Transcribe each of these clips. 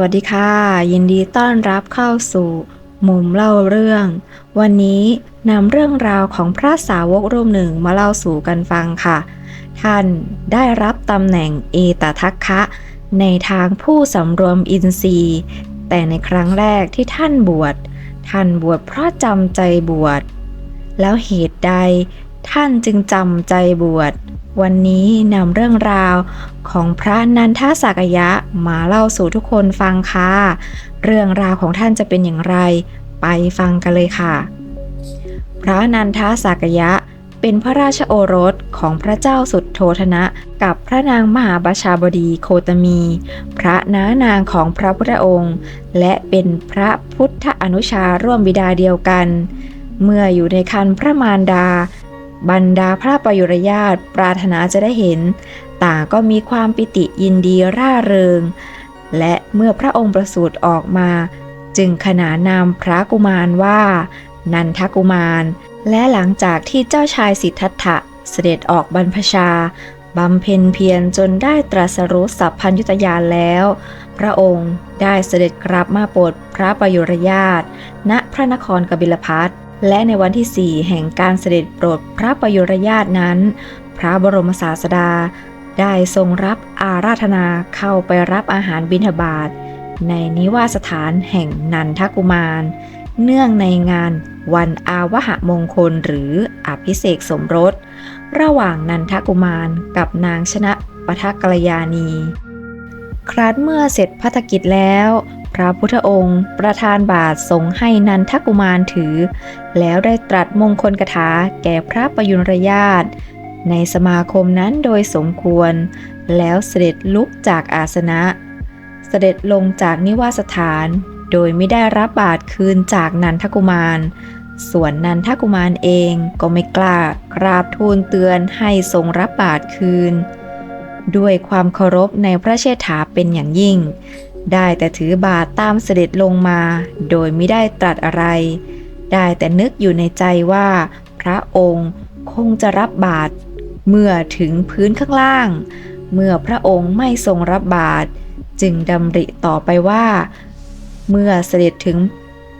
วัสดีค่ะ ยินดีต้อนรับเข้าสู่ มุมเล่าเรื่อง วันนี้นำเรื่องราวของพระสาวกรูปหนึ่งมาเล่าสู่กันฟังค่ะ ท่านได้รับตำแหน่งเอตทัคคะ ในทางผู้สำรวมอินทรีย์ แต่ในครั้งแรกที่ท่านบวช ท่านบวชเพราะจำใจบวช แล้วเหตุใดท่านจึงจำใจบวช วันนี้นำเรื่องราวของพระนันทสักยะมาเล่าสู่ทุกคนฟังค่ะ เรื่องราวของท่านจะเป็นอย่างไร ไปฟังกันเลยค่ะ พระนันทสักยะเป็นพระราชโอรสของพระเจ้าสุดโทธนะ กับพระนางมหาบาชาบดีโคตมี พระน้านางของพระพุทธองค์ และเป็นพระพุทธอนุชาร่วมบิดาเดียวกัน เมื่ออยู่ในคันพระมารดา บรรดาพระประยุรญาติปรารถนาจะได้เห็น ต่างก็มีความปิติยินดีร่าเริง และเมื่อพระองค์ประสูติออกมา จึงขนานนามพระกุมารว่า นันทกุมาร และหลังจากที่เจ้าชายสิทธัตถะเสด็จออกบรรพชาบำเพ็ญเพียรจนได้ตรัสรู้สัพพัญญุตญาณแล้ว พระองค์ได้เสด็จกลับมาโปรดพระประยุรญาตณพระนครกบิลพัท และในวันที่ 4 แห่งการเสด็จโปรดพระประยุรญาตนั้น พระบรมศาสดา ได้ทรงรับอาราธนาเข้าไปรับอาหารบิณฑบาตในนิวาสถานแห่งนันทกุมาร เนื่องในงานวันอาวหะมงคลหรืออภิเษกสมรส ระหว่างนันทกุมารกับนางชนะปทกรยานี ครั้นเมื่อเสร็จพัฒกิจแล้ว พระพุทธองค์ ประทานบาททรงให้นันทกุมารถือ แล้วได้ตรัสมงคลกถาแก่พระประยุรญาติ ในสมาคมนั้นโดยสมควร แล้วเสด็จลุกจากอาสนะ เสด็จลงจากนิวาสถาน โดยไม่ได้รับบาทคืนจากนันทกุมาร ส่วนนันทกุมารเองก็ไม่กล้ากราบทูลเตือนให้ทรงรับบาทคืน ด้วยความเคารพในพระเชษฐาเป็นอย่างยิ่ง ได้แต่ถือบาทตามเสด็จลงมา โดยไม่ได้ตรัสอะไร ได้แต่นึกอยู่ในใจว่า พระองค์คงจะรับบาทเมื่อถึงพื้นข้างล่าง เมื่อพระองค์ไม่ทรงรับบาทจึงดำริต่อไปว่า เมื่อเสด็จถึง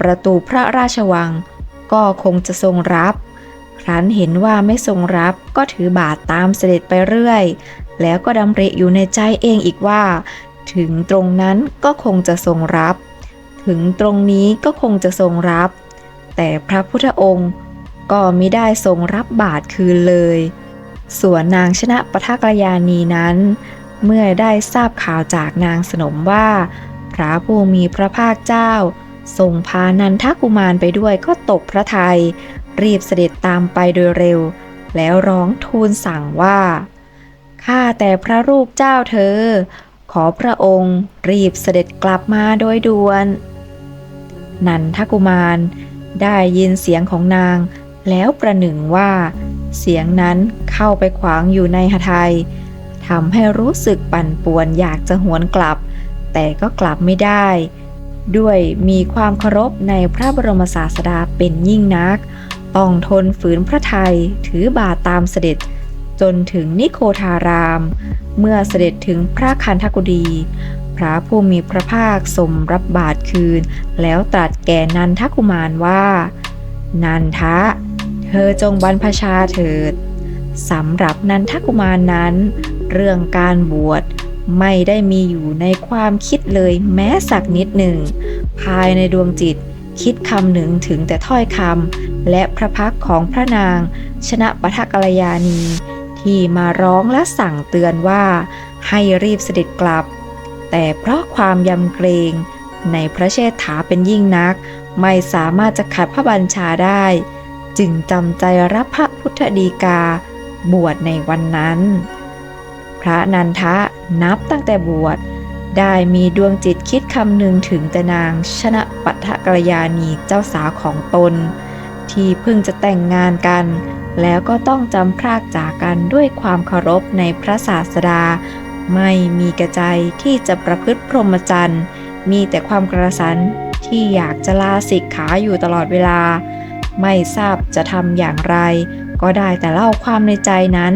ประตูพระราชวัง ก็คงจะทรงรับ ครั้นเห็นว่าไม่ทรงรับก็ถือบาทตามเสด็จไปเรื่อย แล้วก็ดำริอยู่ในใจเองอีกว่า ถึงตรงนั้นก็คงจะทรงรับ ถึงตรงนี้ก็คงจะทรงรับ แต่พระพุทธองค์ก็ไมิได้ทรงรับบาทคืนเลย ส่วนนางชนะปทกรยานีนั้น เมื่อได้ทราบข่าวจากนางสนมว่า พระผู้มีพระภาคเจ้าทรงพานันทกุมารไปด้วยก็ตกพระทยัยรีบเสด็จตามไปโดยเร็ว แล้วร้องทูลสั่งว่าข้าแต่พระรูปเจ้าเธอ ขอพระองค์รีบเสด็จกลับมาโดยด่วน นันทกุมารได้ยินเสียงของนางแล้วประหนึ่งว่า เสียงนั้นเข้าไปขวางอยู่ในหทัยทำให้รู้สึกปั่นป่วนอยากจะหวนกลับ แต่ก็กลับไม่ได้ ด้วยมีความเคารพในพระบรมศาสดาเป็นยิ่งนัก ต้องทนฝืนพระไทยถือบาตามเสด็จ จนถึงนิโคทาราม เมื่อเสด็จถึงพระคันธกุดี พระผู้มีพระภาคสมรับบาทคืน แล้วตรัสแก่นันทกุมารว่า นันทะ เธอจงบรรพชาเถิดสำหรับนันทกุมารนั้น เรื่องการบวชไม่ได้มีอยู่ในความคิดเลยแม้สักนิดหนึ่ง ภายในดวงจิตคิดคำหนึ่งถึงแต่ถ้อยคำและพระพักของพระนาง ชนะปทกรยานี ที่มาร้องและสั่งเตือนว่าให้รีบเสด็จกลับ แต่เพราะความยำเกรงในพระเชษฐาเป็นยิ่งนัก ไม่สามารถจะขัดพระบัญชาได้ จึงจำใจรับพระพุทธดีกา บวชในวันนั้น พระนันทะนับตั้งแต่บวชได้มีดวงจิตคิดคำหนึ่งถึงแต่นางชนะปัทกรยานีเจ้าสาวของตน ที่เพิ่งจะแต่งงานกัน แล้วก็ต้องจำพรากจากกันด้วยความเคารพในพระศาสดา ไม่มีกระใจที่จะประพฤติพรหมจรรย์มีแต่ความกระสันที่อยากจะลาสิกขาอยู่ตลอดเวลา ไม่ทราบจะทำอย่างไร ก็ได้แต่เล่าความในใจนั้น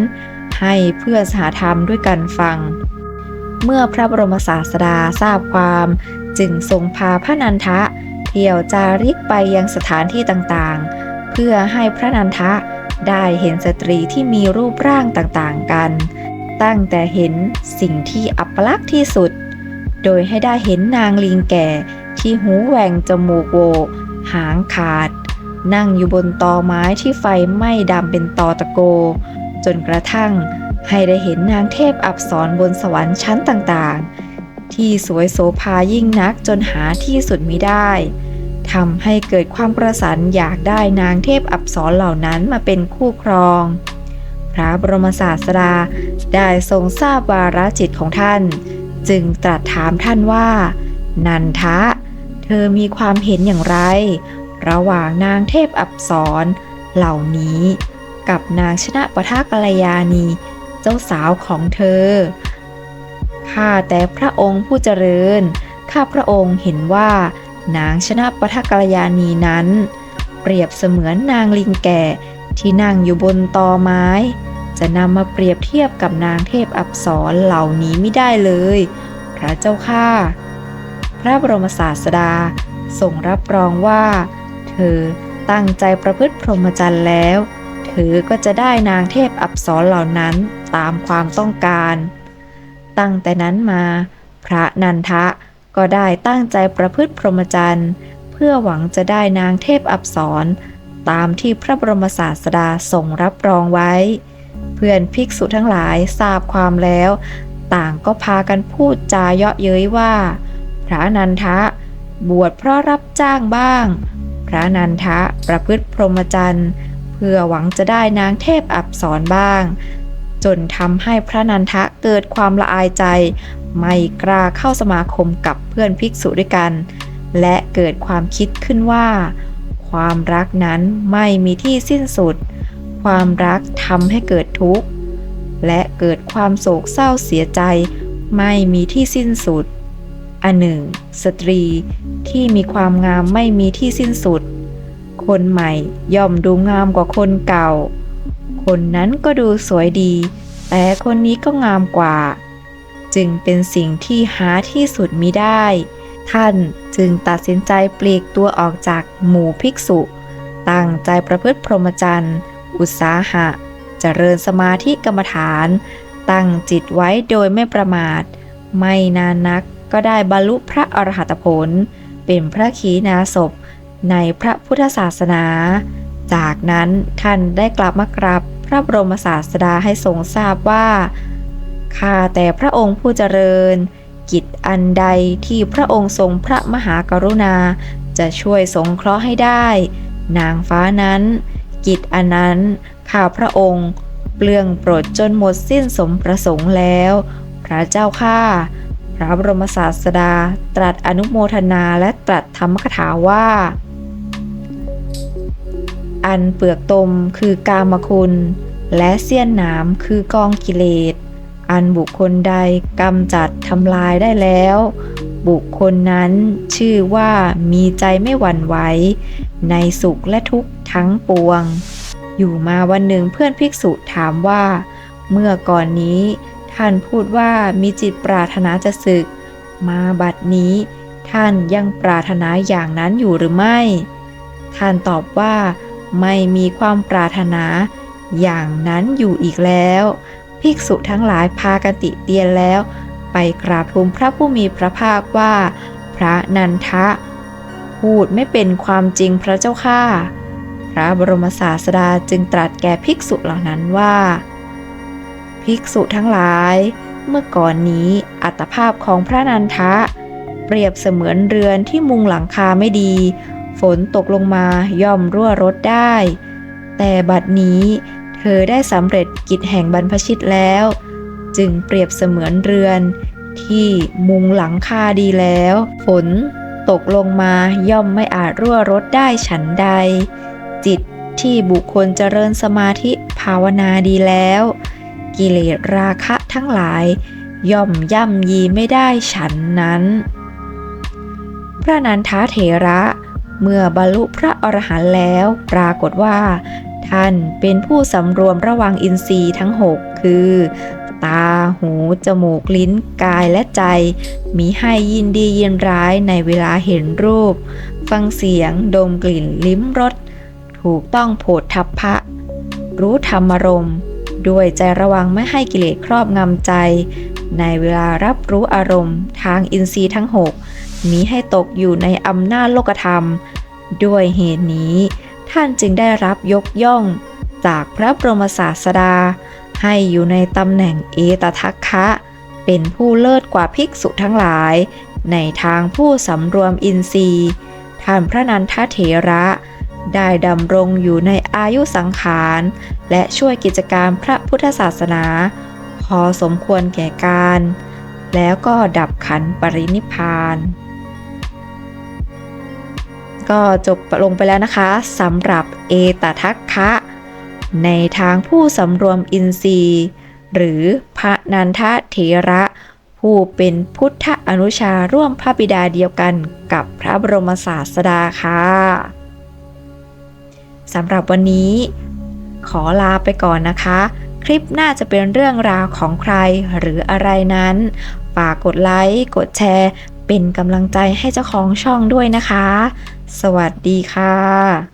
ให้เพื่อนสหธรรมด้วยกันฟัง เมื่อพระบรมศาสดาทราบความ จึงทรงพาพระนันทะ เที่ยวจาริกไปยังสถานที่ต่างๆ เพื่อให้พระนันทะ ได้เห็นสตรีที่มีรูปร่างต่างๆกัน ตั้งแต่เห็นสิ่งที่อัปลักษณ์ที่สุด โดยให้ได้เห็นนางลิงแก่ที่หูแหว่งจมูกโว หางขาด นั่งอยู่บนตอไม้ที่ไฟไหม้ดำเป็นตอตะโก จนกระทั่งให้ได้เห็นนางเทพอับสรบนสวรรค์ชั้นต่างๆ ที่สวยโสภายิ่งนักจนหาที่สุดมิได้ ทำให้เกิดความประสานอยากได้นางเทพอับสรเหล่านั้นมาเป็นคู่ครอง พระบรมศาสดาได้ทรงทราบวาระจิตของท่าน จึงตรัสถามท่านว่า นันทะ เธอมีความเห็นอย่างไร ระหว่างนางเทพอับสรเหล่านี้ กับนางชนะปทากัลยาณีเจ้าสาวของเธอ ข้าแต่พระองค์ผู้เจริญ ข้าพระองค์เห็นว่า นางชนะปทกัลยาณีนั้น เปรียบเสมือนนางลิงแก่ที่นั่งอยู่บนตอไม้ จะนำมาเปรียบเทียบกับนางเทพอับสรเหล่านี้ไม่ได้เลย พระเจ้าข้าพระบรมศาสดาทรงรับรองว่า เธอตั้งใจประพฤติพรหมจรรย์แล้ว เธอก็จะได้นางเทพอับสรเหล่านั้นตามความต้องการ ตั้งแต่นั้นมา พระนันทะ ก็ได้ตั้งใจประพฤติพรหมจรรย์ เพื่อหวังจะได้นางเทพอับสรตามที่พระบรมศาสดาทรงรับรองไว้ เพื่อนภิกษุทั้งหลายทราบความแล้ว ต่างก็พากันพูดจาเยาะเย้ยว่า พระนันทะ บวชเพราะรับจ้างบ้าง พระนันทะประพฤติพรหมจรรย์เพื่อหวังจะได้นางเทพอับสรบ้าง จนทำให้พระนันทะเกิดความละอายใจ ไม่กล้าเข้าสมาคมกับเพื่อนภิกษุด้วยกัน และเกิดความคิดขึ้นว่า ความรักนั้นไม่มีที่สิ้นสุด ความรักทำให้เกิดทุกข์ และเกิดความโศกเศร้าเสียใจ ไม่มีที่สิ้นสุด อันหนึ่ง สตรีที่มีความงามไม่มีที่สิ้นสุด คนใหม่ย่อมดูงามกว่าคนเก่า คนนั้นก็ดูสวยดี แต่คนนี้ก็งามกว่า จึงเป็นสิ่งที่หาที่สุดมิได้ ท่านจึงตัดสินใจปลีกตัวออกจากหมู่ภิกษุ ตั้งใจประพฤติพรหมจรรย์ อุตสาหะ เจริญสมาธิกรรมฐาน ตั้งจิตไว้โดยไม่ประมาท ไม่นานนักก็ได้บรรลุพระอรหัตผล เป็นพระขีณาสพในพระพุทธศาสนา จากนั้นท่านได้กลับมากราบพระบรมศาสดาให้ทรงทราบว่า ข้าแต่พระองค์ผู้เจริญ กิจอันใดที่พระองค์ทรงพระมหากรุณา จะช่วยสงเคราะห์ให้ได้ นางฟ้านั้น กิจอันนั้นข้าพระองค์เปลืองโปรดจนหมดสิ้นสมประสงค์แล้ว พระเจ้าข้าพระบรมศาสดาตรัสอนุโมทนาและตรัสธรรมกถาว่า อันเปลือกตมคือกามคุณ และเสี้ยนหนามคือกองกิเลส อันบุคคลใดกำจัดทำลายได้แล้ว บุคคลนั้นชื่อว่ามีใจไม่หวั่นไหวในสุขและทุกข์ทั้งปวง อยู่มาวันหนึ่งเพื่อนภิกษุถามว่า เมื่อก่อนนี้ ท่านพูดว่ามีจิตปรารถนาจะศึก มาบัดนี้ ท่านยังปรารถนาอย่างนั้นอยู่หรือไม่ ท่านตอบว่า ไม่มีความปรารถนาอย่างนั้นอยู่อีกแล้ว ภิกษุทั้งหลายพากันติเตียนแล้ว ไปกราบทูลพระผู้มีพระภาคว่า พระนันทะ พูดไม่เป็นความจริงพระเจ้าข้าพระบรมศาสดาจึงตรัสแก่ภิกษุเหล่านั้นว่า ภิกษุทั้งหลาย เมื่อก่อนนี้อัตภาพของพระนันทะ เปรียบเสมือนเรือนที่มุงหลังคาไม่ดี ฝนตกลงมาย่อมรั่วรถได้ แต่บัดนี้ เธอได้สำเร็จกิจแห่งบรรพชิตแล้ว จึงเปรียบเสมือนเรือน ที่มุงหลังคาดีแล้ว ฝนตกลงมาย่อมไม่อาจรั่วรถได้ฉันใด จิตที่บุคคลเจริญสมาธิภาวนาดีแล้ว กิเลสราคะทั้งหลาย ย่อมย่ำยีไม่ได้ฉันนั้น พระนันทาเถระเมื่อบรรลุพระอรหันต์แล้ว ปรากฏว่า ท่านเป็นผู้สำรวมระวังอินทรีย์ทั้งหกคือ ตา หู จมูก ลิ้น กายและใจ มีให้ยินดียินร้ายในเวลาเห็นรูป ฟังเสียง ดมกลิ่น ลิ้มรส ถูกต้องโผฏฐัพพะ รู้ธรรมารมณ์ด้วยใจระวังไม่ให้กิเลสครอบงำใจ ในเวลารับรู้อารมณ์ ทางอินทรีย์ทั้งหกมีให้ตกอยู่ในอำนาจโลกธรรม ด้วยเหตุนี้ ท่านจึงได้รับยกย่อง จากพระบรมศาสดา ให้อยู่ในตำแหน่งเอตทัคคะ เป็นผู้เลิศกว่าภิกษุทั้งหลาย ในทางผู้สำรวมอินทรีย์ ท่านพระนันทเถระ ได้ดำรงอยู่ในอายุสังขาร และช่วยกิจการพระพุทธศาสนา พอสมควรแก่การ แล้วก็ดับขันปรินิพพาน ก็จบลงไปแล้วนะคะสำหรับเอตทัคคะ ในทางผู้สำรวมอินทรีย์ หรือพระนันทเถระ ผู้เป็นพุทธอนุชาร่วมพระบิดาเดียวกันกับพระบรมศาสดาค่ะสำหรับวันนี้ ขอลาไปก่อนนะคะ คลิปหน้าจะเป็นเรื่องราวของใครหรืออะไรนั้นฝากกดไลค์ กดแชร์ เป็นกำลังใจให้เจ้าของช่องด้วยนะคะสวัสดีค่ะ